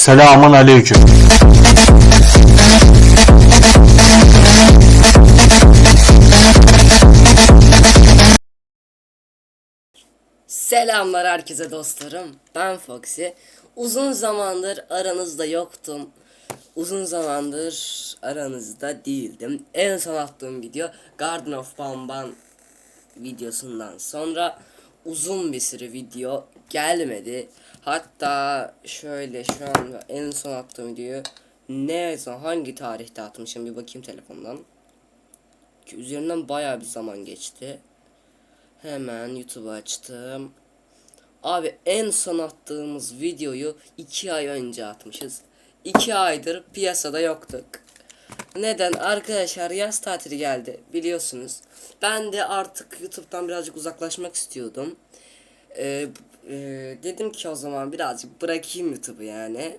Selamun aleyküm. Selamlar herkese dostlarım. Ben Foxy. Uzun zamandır aranızda yoktum. Uzun zamandır aranızda değildim. En son attığım video Garden of Bamban videosundan sonra uzun bir sürü video gelmedi. Hatta şöyle şu an en son attığım videoyu ne zaman hangi tarihte atmışım bir bakayım telefondan. Ki üzerinden bayağı bir zaman geçti. Hemen YouTube'u açtım. Abi en son attığımız videoyu 2 ay önce atmışız. 2 aydır piyasada yoktuk. Neden? Arkadaşlar yaz tatili geldi biliyorsunuz. Ben de artık YouTube'dan birazcık uzaklaşmak istiyordum. Ee, e, dedim ki o zaman birazcık bırakayım YouTube'u yani.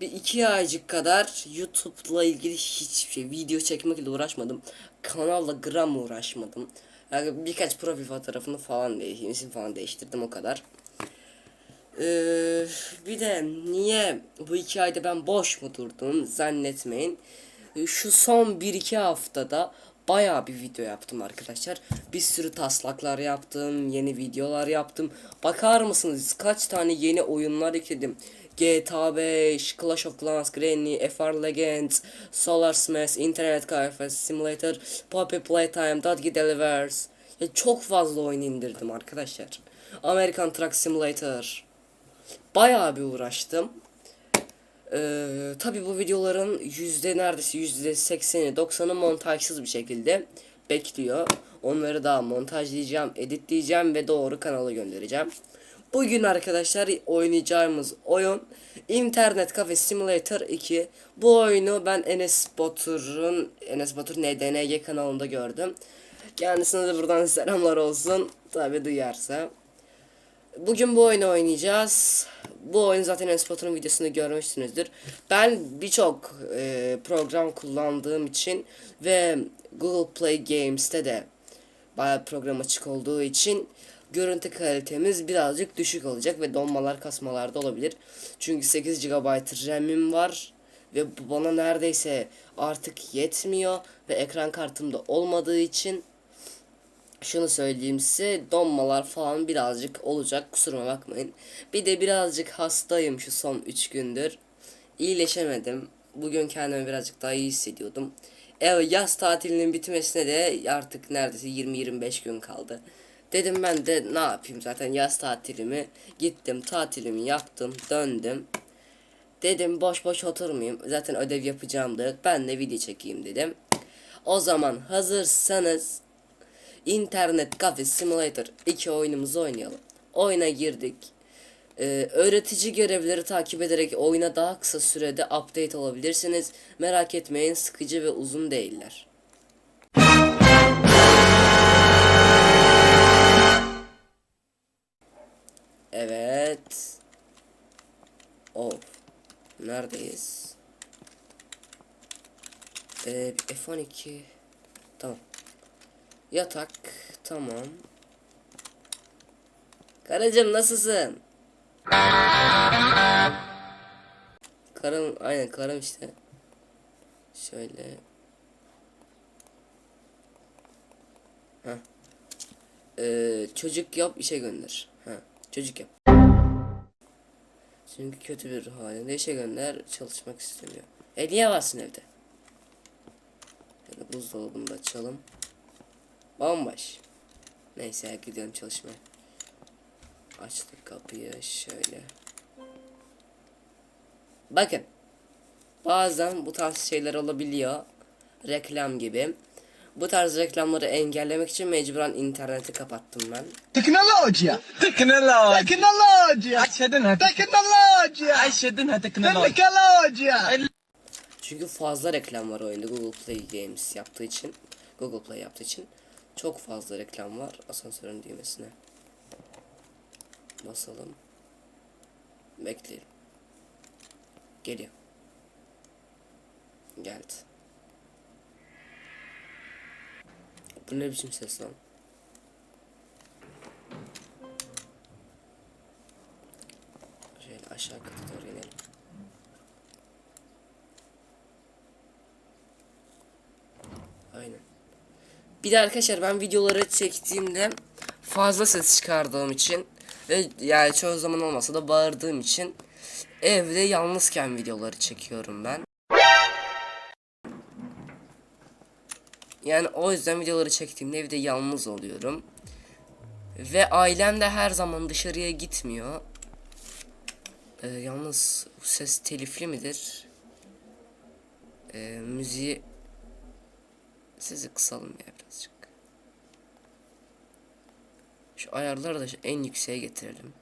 Bir iki aycık kadar YouTube'la ilgili hiçbir şey, video çekmekle uğraşmadım. Kanalla gram uğraşmadım. Yani birkaç profil fotoğrafını falan değiştirdim, isim falan değiştirdim o kadar. Ee, bir de niye bu iki ayda ben boş mu durdum zannetmeyin. Ee, Şu son 1-2 haftada bayağı bir video yaptım arkadaşlar. Bir sürü taslaklar yaptım, yeni videolar yaptım. Bakar mısınız kaç tane yeni oyunlar ekledim. GTA 5, Clash of Clans, Granny, FR Legends, Solar Smash, Internet Cafe Simulator, Poppy Playtime, Dodgy Delivers. Ya çok fazla oyun indirdim arkadaşlar. American Truck Simulator. Bayağı bir uğraştım. Ee, tabii bu videoların yüzde neredeyse yüzde sekseni doksanı montajsız bir şekilde bekliyor. Onları daha montajlayacağım, editleyeceğim ve doğru kanala göndereceğim. Bugün arkadaşlar oynayacağımız oyun İnternet Cafe Simulator 2. Bu oyunu ben Enes Batur'un Enes Batur NDNG kanalında gördüm. Kendisine de buradan selamlar olsun. Tabi duyarsa. Bugün bu oyunu oynayacağız. Bu oyun zaten Enes Batur'un videosunu görmüşsünüzdür. Ben birçok e, program kullandığım için ve Google Play Games'te de bayağı program açık olduğu için görüntü kalitemiz birazcık düşük olacak ve donmalar kasmalar da olabilir. Çünkü 8 GB RAM'im var ve bu bana neredeyse artık yetmiyor ve ekran kartım da olmadığı için şunu söyleyeyim size donmalar falan birazcık olacak kusuruma bakmayın. Bir de birazcık hastayım şu son 3 gündür. İyileşemedim. Bugün kendimi birazcık daha iyi hissediyordum. Evet yaz tatilinin bitmesine de artık neredeyse 20-25 gün kaldı. Dedim ben de ne yapayım zaten yaz tatilimi gittim tatilimi yaptım döndüm. Dedim boş boş oturmayayım zaten ödev yapacağım da yok ben de video çekeyim dedim. O zaman hazırsanız İnternet Cafe Simulator 2 oyunumuzu oynayalım. Oyuna girdik. Ee, öğretici görevleri takip ederek oyuna daha kısa sürede update olabilirsiniz. Merak etmeyin sıkıcı ve uzun değiller. Evet. Of. Neredeyiz? Ee, F12. Tamam. Yatak. Tamam. Karıcığım nasılsın? Karım aynen karım işte. Şöyle. Ha. Ee, çocuk yap işe gönder. Ha. Çocuk yap. Çünkü kötü bir halinde işe gönder çalışmak istemiyor. E niye varsın evde? Şöyle buzdolabını da açalım. Bomboş. Neyse gidiyorum çalışmaya. Açtık kapıyı şöyle. Bakın. Bazen bu tarz şeyler olabiliyor. Reklam gibi. Bu tarz reklamları engellemek için mecburen interneti kapattım ben. Teknoloji. Teknoloji. Teknoloji. Ayşedin Teknoloji. Ayşedin teknoloji. Teknoloji. Çünkü fazla reklam var oyunda Google Play Games yaptığı için. Google Play yaptığı için. Çok fazla reklam var asansörün düğmesine. Basalım. Bekleyelim. Geliyor. Geldi. Bu ne biçim ses lan? Şöyle aşağı kata doğru inelim. Aynen. Bir de arkadaşlar ben videoları çektiğimde fazla ses çıkardığım için ve yani çoğu zaman olmasa da bağırdığım için evde yalnızken videoları çekiyorum ben. Yani o yüzden videoları çektiğimde evde yalnız oluyorum. Ve ailem de her zaman dışarıya gitmiyor. Ee, yalnız bu ses telifli midir? Ee, müziği sizi kısalım ya birazcık. Şu ayarları da en yükseğe getirelim.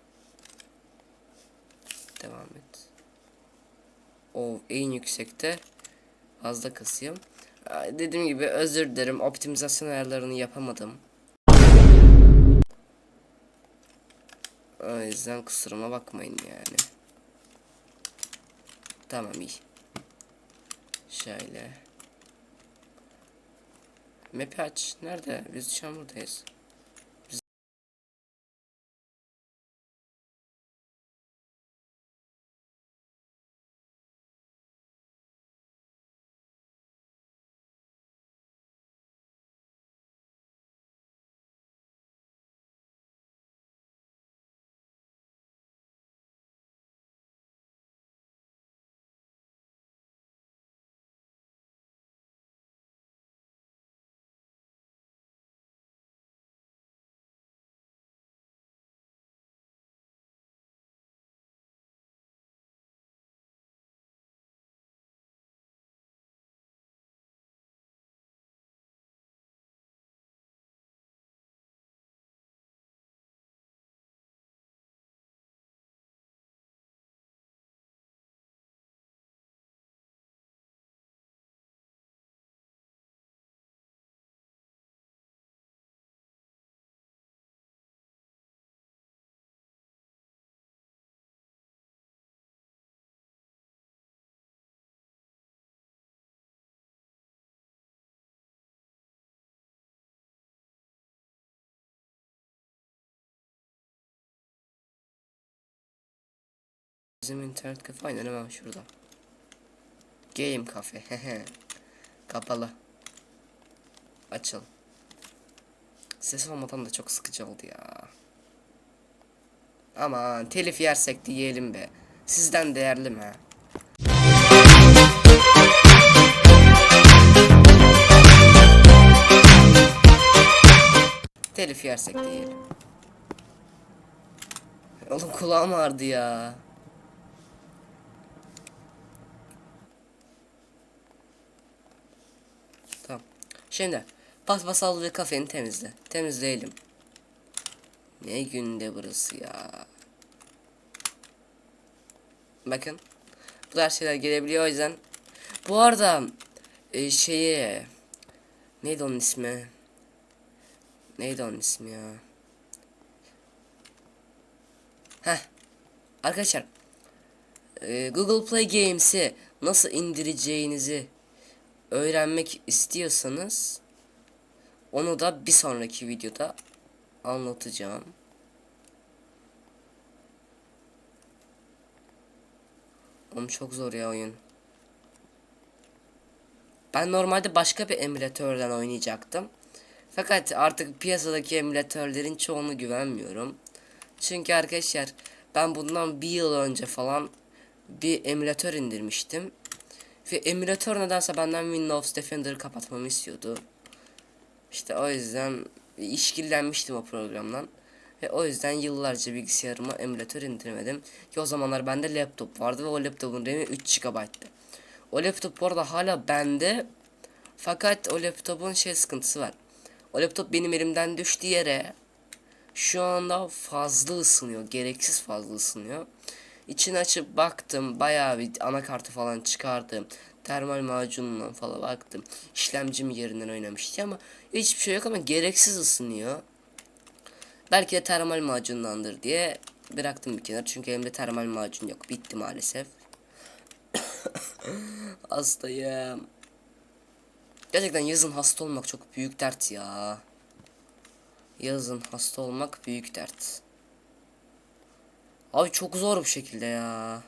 Devam et. O en yüksekte az da kısayım. Dediğim gibi özür dilerim optimizasyon ayarlarını yapamadım. O yüzden kusuruma bakmayın yani. Tamam iyi. Şöyle. Map'i aç. Nerede? Biz şu buradayız. Bizim internet kafe aynen hemen şurada. Game kafe. Kapalı. Açıl. Ses olmadan da çok sıkıcı oldu ya. Aman telif yersek diyelim be. Sizden değerli mi? Telif yersek diyelim. Oğlum kulağım ağrıdı ya. Tamam. Şimdi paspasal ve kafeni temizle. Temizleyelim. Ne günde burası ya. Bakın. Bu tarz şeyler gelebiliyor o yüzden. Bu arada e, şeyi neydi onun ismi? Neydi onun ismi ya? Heh. Arkadaşlar e, Google Play Games'i nasıl indireceğinizi öğrenmek istiyorsanız onu da bir sonraki videoda anlatacağım. Oğlum çok zor ya oyun. Ben normalde başka bir emülatörden oynayacaktım. Fakat artık piyasadaki emülatörlerin çoğunu güvenmiyorum. Çünkü arkadaşlar ben bundan bir yıl önce falan bir emülatör indirmiştim. Ve emülatör nedense benden Windows Defender'ı kapatmamı istiyordu. İşte o yüzden işkillenmiştim o programdan. Ve o yüzden yıllarca bilgisayarıma emülatör indirmedim. Ki o zamanlar bende laptop vardı ve o laptopun RAM'i 3 GB'tı. O laptop bu arada hala bende. Fakat o laptopun şey sıkıntısı var. O laptop benim elimden düştü yere. Şu anda fazla ısınıyor. Gereksiz fazla ısınıyor. İçini açıp baktım. Bayağı bir anakartı falan çıkardım. Termal macunla falan baktım. İşlemcim yerinden oynamıştı ama hiçbir şey yok ama gereksiz ısınıyor. Belki de termal macunlandır diye bıraktım bir kenara. Çünkü elimde termal macun yok. Bitti maalesef. Hastayım. Gerçekten yazın hasta olmak çok büyük dert ya. Yazın hasta olmak büyük dert. Abi çok zor bir şekilde ya.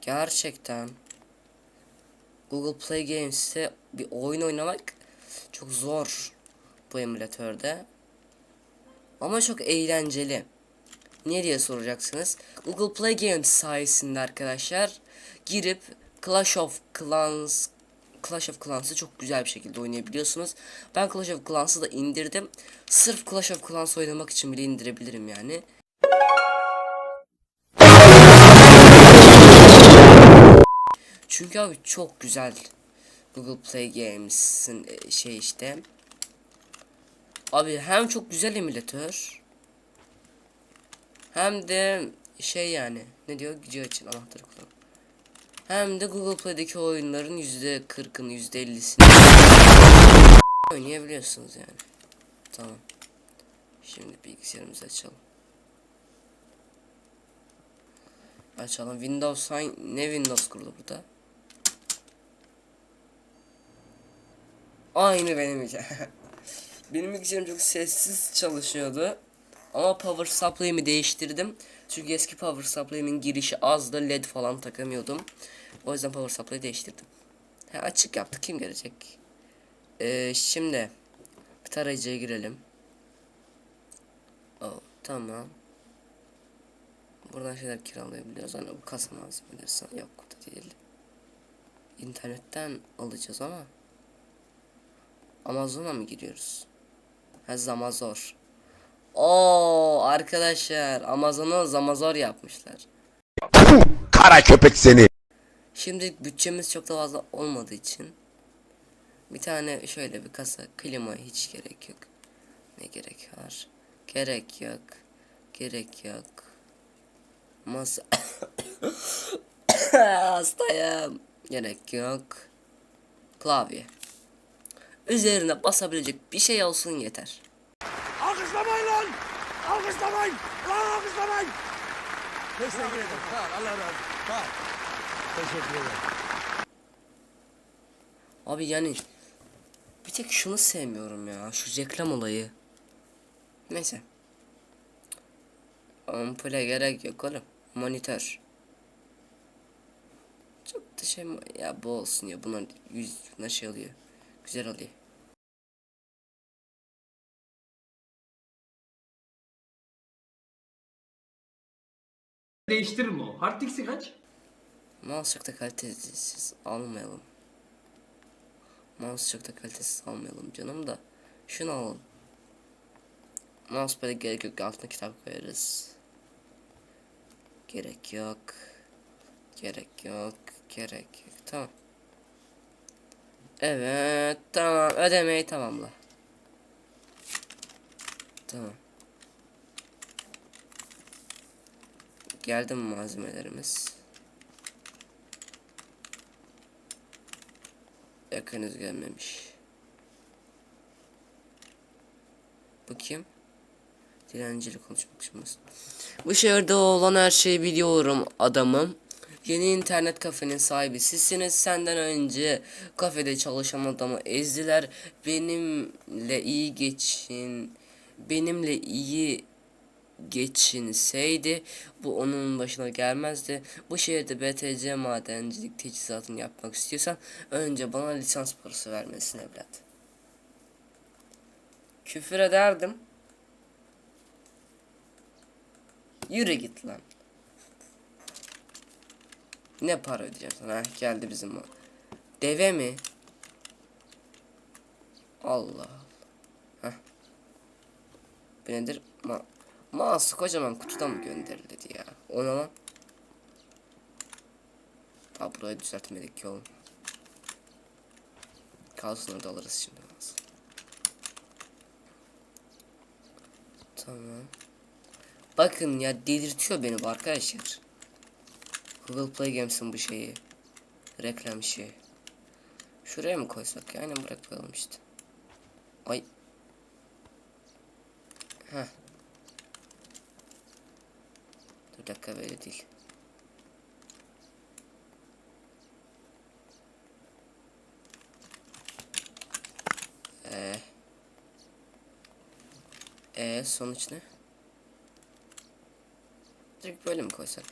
gerçekten Google Play Games'te bir oyun oynamak çok zor bu emülatörde. Ama çok eğlenceli. Niye diye soracaksınız. Google Play Games sayesinde arkadaşlar girip Clash of Clans Clash of Clans'ı çok güzel bir şekilde oynayabiliyorsunuz. Ben Clash of Clans'ı da indirdim. Sırf Clash of Clans oynamak için bile indirebilirim yani. Çünkü abi çok güzel Google Play Games'in e, şey işte. Abi hem çok güzel emülatör hem de şey yani ne diyor gücü açın anahtarı kullan. Hem de Google Play'deki oyunların yüzde 40'ını yüzde 50'sini oynayabiliyorsunuz yani. Tamam. Şimdi bilgisayarımızı açalım. Açalım. Windows hangi- ne Windows kurulu burada? Aynı benim benim bilgisayarım çok sessiz çalışıyordu. Ama power supply'imi değiştirdim. Çünkü eski power supply'min girişi azdı. led falan takamıyordum. O yüzden power supply'ı değiştirdim. Ha, açık yaptık. Kim gelecek? Ee, şimdi bir tarayıcıya girelim. Oh, tamam. Buradan şeyler kiralayabiliyoruz. Hani bu kasa malzemeleri sana yok da değil. İnternetten alacağız ama. Amazon'a mı giriyoruz? Ha Zamazor. Oo arkadaşlar Amazon'u Zamazor yapmışlar. Kara köpek seni. Şimdi bütçemiz çok da fazla olmadığı için bir tane şöyle bir kasa klima hiç gerek yok. Ne gerek var? Gerek yok. Gerek yok. Masa hastayım. Gerek yok. Klavye. Üzerine basabilecek bir şey olsun yeter. Alkışlamayın lan! Alkışlamayın! Lan alkışlamayın! Teşekkür ederim. Sağ ol. Allah razı olsun. Sağ ol. Teşekkür ederim. Abi yani bir tek şunu sevmiyorum ya şu reklam olayı. Neyse. Ampule gerek yok oğlum. Monitör. Çok da şey mi- ya bu olsun ya bunlar yüz ne şey oluyor. Güzel oluyor. Değiştirir mi o? Hard disk'i kaç? Mouse çok da kalitesiz almayalım. Mouse çok da kalitesiz almayalım canım da. Şunu alalım. Mousepad'e gerek yok. Altına kitap koyarız. Gerek yok. Gerek yok. Gerek yok. Tamam. Evet. Tamam. Ödemeyi tamamla. Tamam. Geldi mi malzemelerimiz? Yok henüz gelmemiş. Kim? Dilenciyle konuşmak için. Bu şehirde olan her şeyi biliyorum adamım. Yeni internet kafenin sahibi sizsiniz. Senden önce kafede çalışan adamı ezdiler. Benimle iyi geçin. Benimle iyi geçinseydi bu onun başına gelmezdi. Bu şehirde BTC madencilik teçhizatını yapmak istiyorsan önce bana lisans parası vermesin evlat. Küfür ederdim. Yürü git lan. Ne para ödeyeceğim sana? Heh, geldi bizim o. Deve mi? Allah Allah. Heh. Bu nedir? Ma Mouse kocaman kutudan mı gönderildi ya? O ne lan? Ha burayı düzeltmedik ki oğlum. Kalsın orada alırız şimdi. Tamam. Bakın ya delirtiyor beni bu arkadaşlar. Google Play Games'in bu şeyi. Reklam şeyi. Şuraya mı koysak? Aynen bırakalım işte. Ay. Heh. Dur bir dakika böyle değil. Ee. Ee sonuç ne? Direkt böyle mi koysak?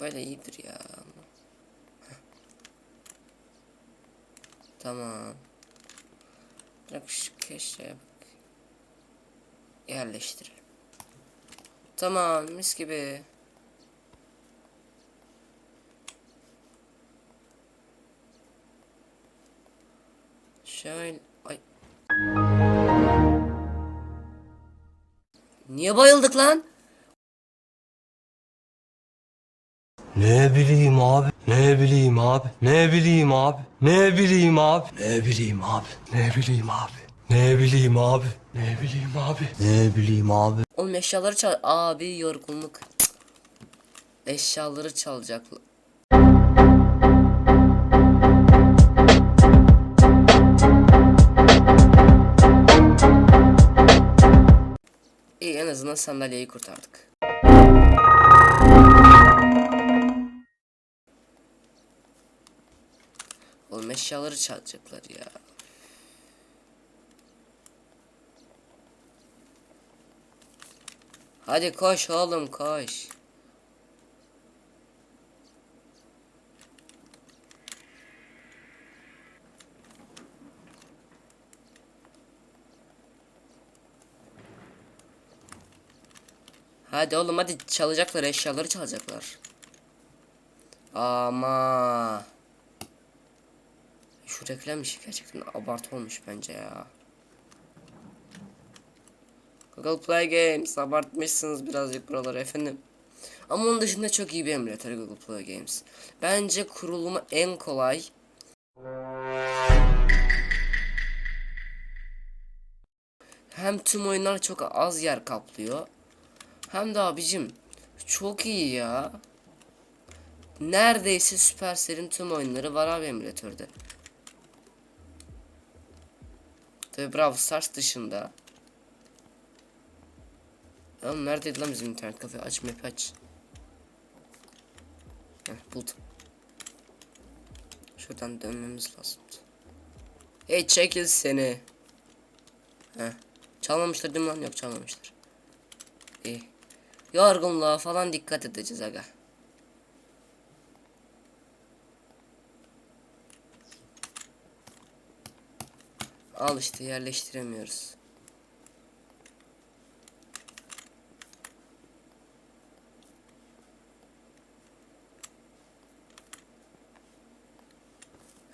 Böyle iyidir ya. Tamam. Bırak şu bak. Yerleştirelim. Tamam mis gibi. Şöyle ay. Niye bayıldık lan? Ne bileyim abi. Ne bileyim abi. Ne bileyim abi. Ne bileyim abi. Ne bileyim abi. Ne bileyim abi. Ne bileyim abi. Ne bileyim abi. Ne bileyim abi. Oğlum eşyaları çal... Abi yorgunluk. Cık. Eşyaları çalacaklar. İyi en azından sandalyeyi kurtardık. Oğlum eşyaları çalacaklar ya. Hadi koş oğlum koş. Hadi oğlum hadi çalacaklar eşyaları çalacaklar. Ama şu reklam işi gerçekten abartı olmuş bence ya. Google Play Games abartmışsınız birazcık buraları efendim. Ama onun dışında çok iyi bir emülatör Google Play Games. Bence kurulumu en kolay. Hem tüm oyunlar çok az yer kaplıyor. Hem de abicim çok iyi ya. Neredeyse Supercell'in tüm oyunları var abi emülatörde. Tabi Brawl Stars dışında. Oğlum neredeydi lan bizim internet kafe? Aç map aç. Heh buldum. Şuradan dönmemiz lazım. Hey çekil seni. Heh. Çalmamışlar değil mi lan? Yok çalmamışlar. İyi. Yorgunluğa falan dikkat edeceğiz aga. Al işte yerleştiremiyoruz.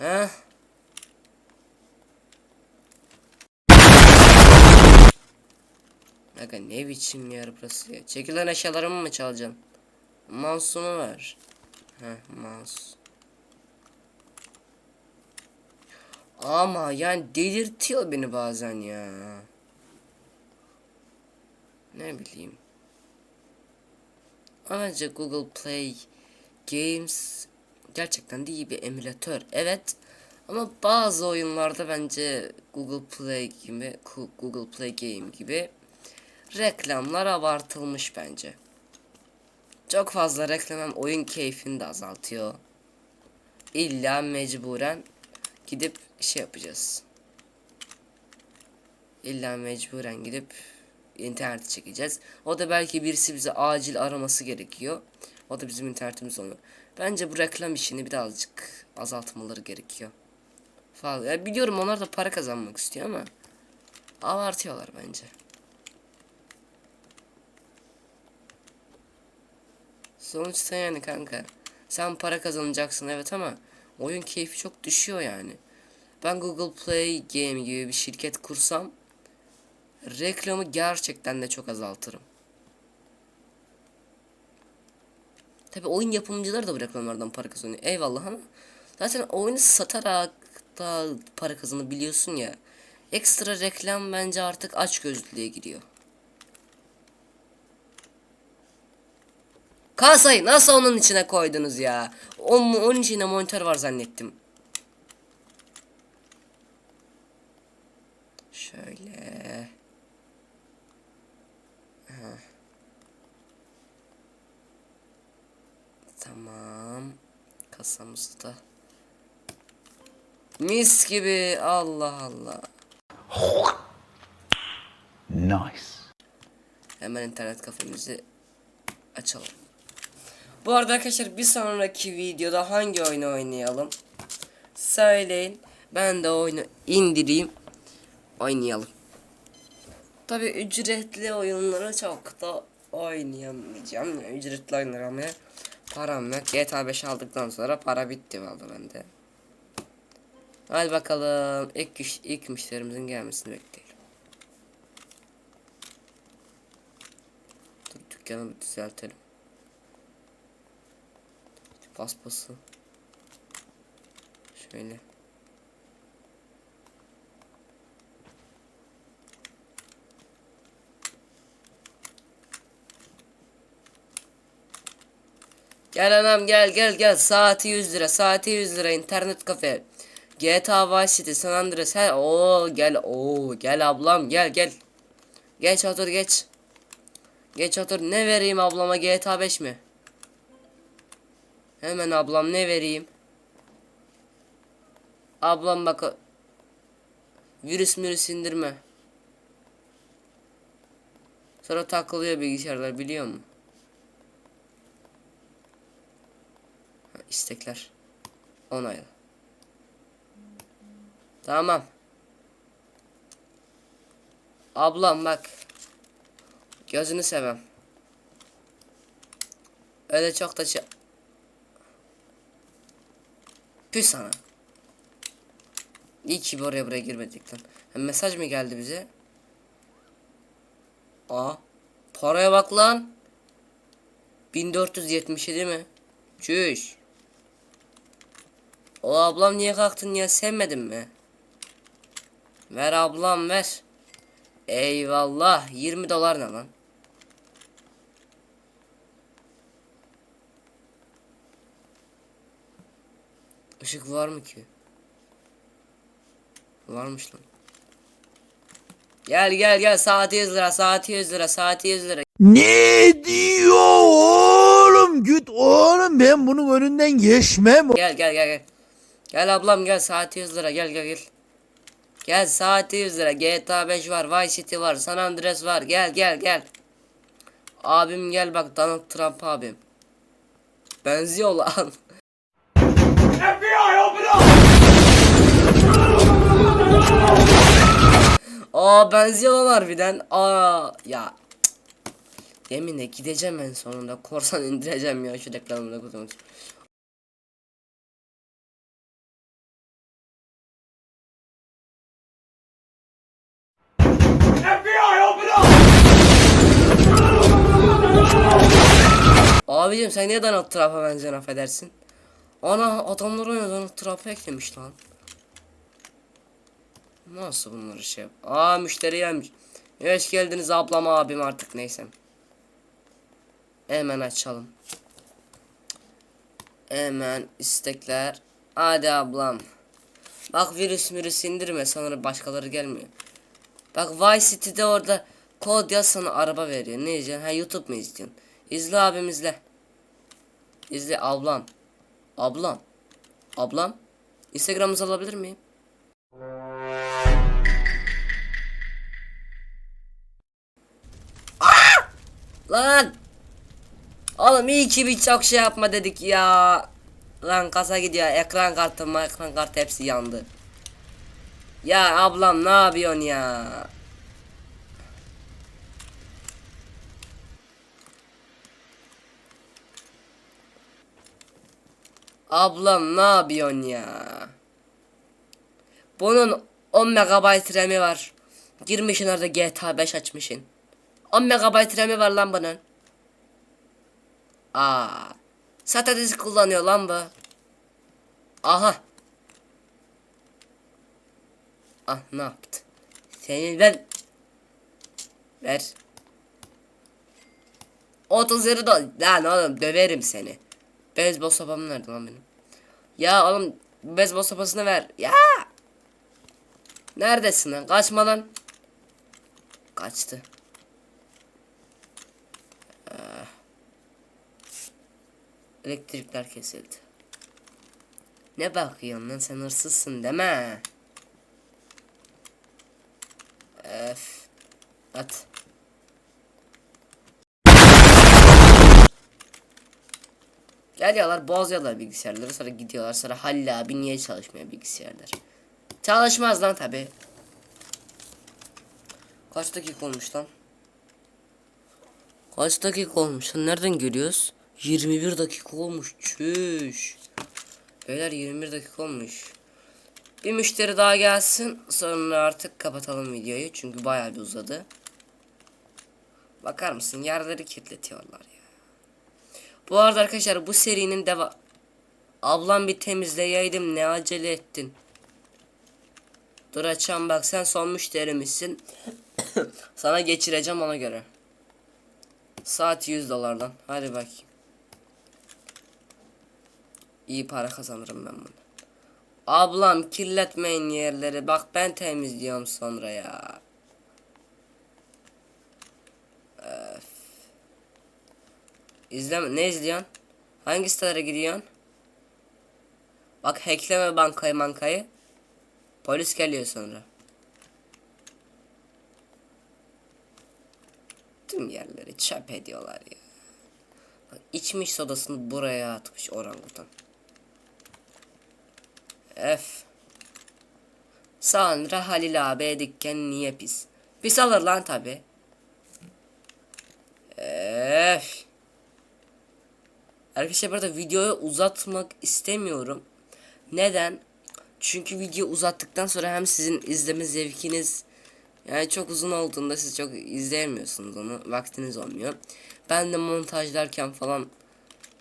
Heh. Aga ne biçim yer burası ya. Çekilen eşyalarımı mı çalacaksın? Mouse'umu ver. Heh mouse. Ama yani delirtiyor beni bazen ya. Ne bileyim. Ayrıca Google Play Games gerçekten de iyi bir emülatör. Evet. Ama bazı oyunlarda bence Google Play gibi Google Play Game gibi reklamlar abartılmış bence. Çok fazla reklam oyun keyfini de azaltıyor. İlla mecburen gidip şey yapacağız. İlla mecburen gidip interneti çekeceğiz. O da belki birisi bize acil araması gerekiyor. O da bizim internetimiz onu. Bence bu reklam işini birazcık azaltmaları gerekiyor. Fazla. Ya biliyorum onlar da para kazanmak istiyor ama abartıyorlar bence. Sonuçta yani kanka. Sen para kazanacaksın evet ama oyun keyfi çok düşüyor yani. Ben Google Play Game gibi bir şirket kursam reklamı gerçekten de çok azaltırım. Tabi oyun yapımcıları da bu reklamlardan para kazanıyor. Eyvallah ama zaten oyunu satarak da para kazanabiliyorsun ya. Ekstra reklam bence artık aç gözlülüğe giriyor. Kasayı nasıl onun içine koydunuz ya? Onun, onun içine monitör var zannettim. Şöyle. Heh. Tamam. Kasamızı da. Mis gibi. Allah Allah. Nice. Hemen internet kafemizi açalım. Bu arada arkadaşlar bir sonraki videoda hangi oyunu oynayalım? Söyleyin. Ben de oyunu indireyim. Oynayalım. Tabi ücretli oyunları çok da oynayamayacağım. Ücretli oyunları almaya param yok. GTA 5 aldıktan sonra para bitti vallahi bende. Hadi bakalım ilk, güç, ilk müşterimizin gelmesini bekleyelim. Dur dükkanı bir düzeltelim. Paspası. Şöyle. Gel anam gel gel gel. Saati 100 lira saati 100 lira. İnternet kafe. GTA Vice City San Andreas. He o gel o gel ablam gel gel. Geç otur geç. Geç otur. Ne vereyim ablama GTA 5 mi? Hemen ablam ne vereyim? Ablam bak Virüs mürüs indirme. Sonra takılıyor bilgisayarlar biliyor musun Ha, istekler Onayla Tamam. Ablam bak. Gözünü sevem. Öyle çok da şey... Püs sana. İyi ki oraya buraya girmedik lan. Mesaj mı geldi bize? Aa. Paraya bak lan. 1477 mi? Çüş. O ablam niye kalktın ya sevmedin mi? Ver ablam ver. Eyvallah 20 dolar ne lan? Işık var mı ki? Varmış lan. Gel gel gel saati 100 lira saati 100 lira saati 100 lira. Ne diyor oğlum? Git oğlum ben bunun önünden geçmem. Gel gel gel gel. Gel ablam gel saati 100 lira gel gel gel. Gel saati 100 lira GTA 5 var Vice City var San Andreas var gel gel gel. Abim gel bak Donald Trump abim. Benziyor lan. Aa benziyor lan harbiden. Aa ya. Yeminle gideceğim en sonunda. Korsan indireceğim ya şu reklamını Abicim sen niye Donald Trump'a benziyorsun affedersin? Ana adamlar oyuna Donald Trump'ı eklemiş lan. Nasıl bunları şey yap? Aa müşteri gelmiş. Hoş geldiniz ablam abim artık neyse. Hemen açalım. Hemen istekler. Hadi ablam. Bak virüs virüs indirme sonra başkaları gelmiyor. Bak Vice City'de orada kod yaz sana araba veriyor. Ne izliyorsun? Ha YouTube mu izliyorsun? İzle abim izle. İzle ablam. Ablam. Ablam. Instagram'ınızı alabilir miyim? Lan! Oğlum iyi ki bir çok şey yapma dedik ya. Lan kasa gidiyor. Ekran kartı, ekran kartı hepsi yandı. Ya ablam ne yapıyorsun ya? Ablam ne yapıyorsun ya? Bunun 10 MB RAM'i var. Girmişsin orada GTA 5 açmışsın. 10 MB RAM'i var lan bunun. Aa. SATA disk kullanıyor lan bu. Aha. Ah ne yaptı? Senin ver. Ver. 30 lira da lan oğlum döverim seni. Beyzbol sopamı nerede lan benim? Ya oğlum beyzbol sopasını ver. Ya. Neredesin lan? Kaçma lan. Kaçtı. Ah. Elektrikler kesildi. Ne bakıyorsun lan sen hırsızsın deme. Öf. At. Geliyorlar bozuyorlar bilgisayarları sonra gidiyorlar sonra Halil abi niye çalışmıyor bilgisayarlar. Çalışmaz lan tabi. Kaç dakika olmuş lan? Kaç dakika olmuş lan nereden görüyoruz? 21 dakika olmuş çüş. Beyler 21 dakika olmuş. Bir müşteri daha gelsin sonra artık kapatalım videoyu çünkü bayağı bir uzadı. Bakar mısın yerleri kirletiyorlar ya. Bu arada arkadaşlar bu serinin deva... Ablam bir temizleyeydim ne acele ettin. Dur açam bak sen son müşterimizsin. Sana geçireceğim ona göre. Saat 100 dolardan. Hadi bakayım. İyi para kazanırım ben bunu. Ablam kirletmeyin yerleri. Bak ben temizliyorum sonra ya. Öf. İzleme ne izliyorsun? Hangi sitelere gidiyorsun? Bak hackleme bankayı bankayı. Polis geliyor sonra. Tüm yerleri çöp ediyorlar ya. Bak, içmiş sodasını buraya atmış orangutan. F. Sonra Halil abi dükkan niye pis? Pis alır lan tabi. F. Arkadaşlar burada videoyu uzatmak istemiyorum. Neden? Çünkü video uzattıktan sonra hem sizin izleme zevkiniz yani çok uzun olduğunda siz çok izleyemiyorsunuz onu. Vaktiniz olmuyor. Ben de montajlarken falan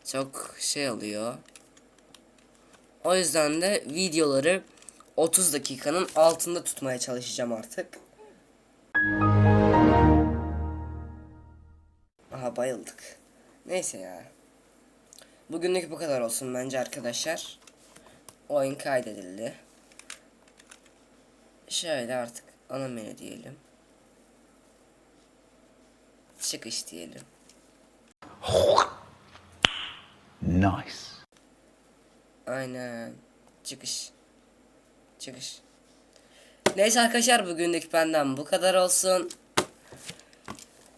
çok şey oluyor. O yüzden de videoları 30 dakikanın altında tutmaya çalışacağım artık. Aha bayıldık. Neyse ya. Bugünlük bu kadar olsun bence arkadaşlar. Oyun kaydedildi. Şöyle artık ana menü diyelim. Çıkış diyelim. Nice. Aynen. Çıkış. Çıkış. Neyse arkadaşlar bugünlük benden bu kadar olsun.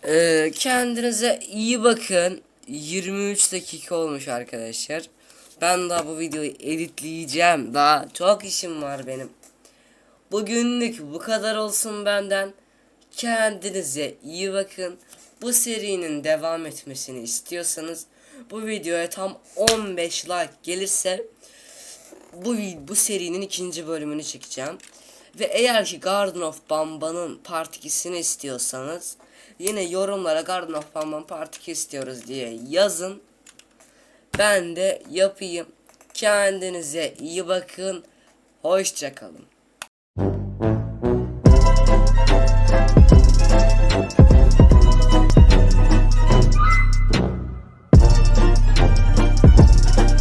Ee, kendinize iyi bakın. 23 dakika olmuş arkadaşlar. Ben daha bu videoyu editleyeceğim. Daha çok işim var benim. Bugünlük bu kadar olsun benden. Kendinize iyi bakın. Bu serinin devam etmesini istiyorsanız bu videoya tam 15 like gelirse bu bu serinin ikinci bölümünü çekeceğim. Ve eğer ki Garden of Bamba'nın part 2'sini istiyorsanız yine yorumlara Garden of Bamba'nın part 2 istiyoruz diye yazın. Ben de yapayım. Kendinize iyi bakın. Hoşçakalın.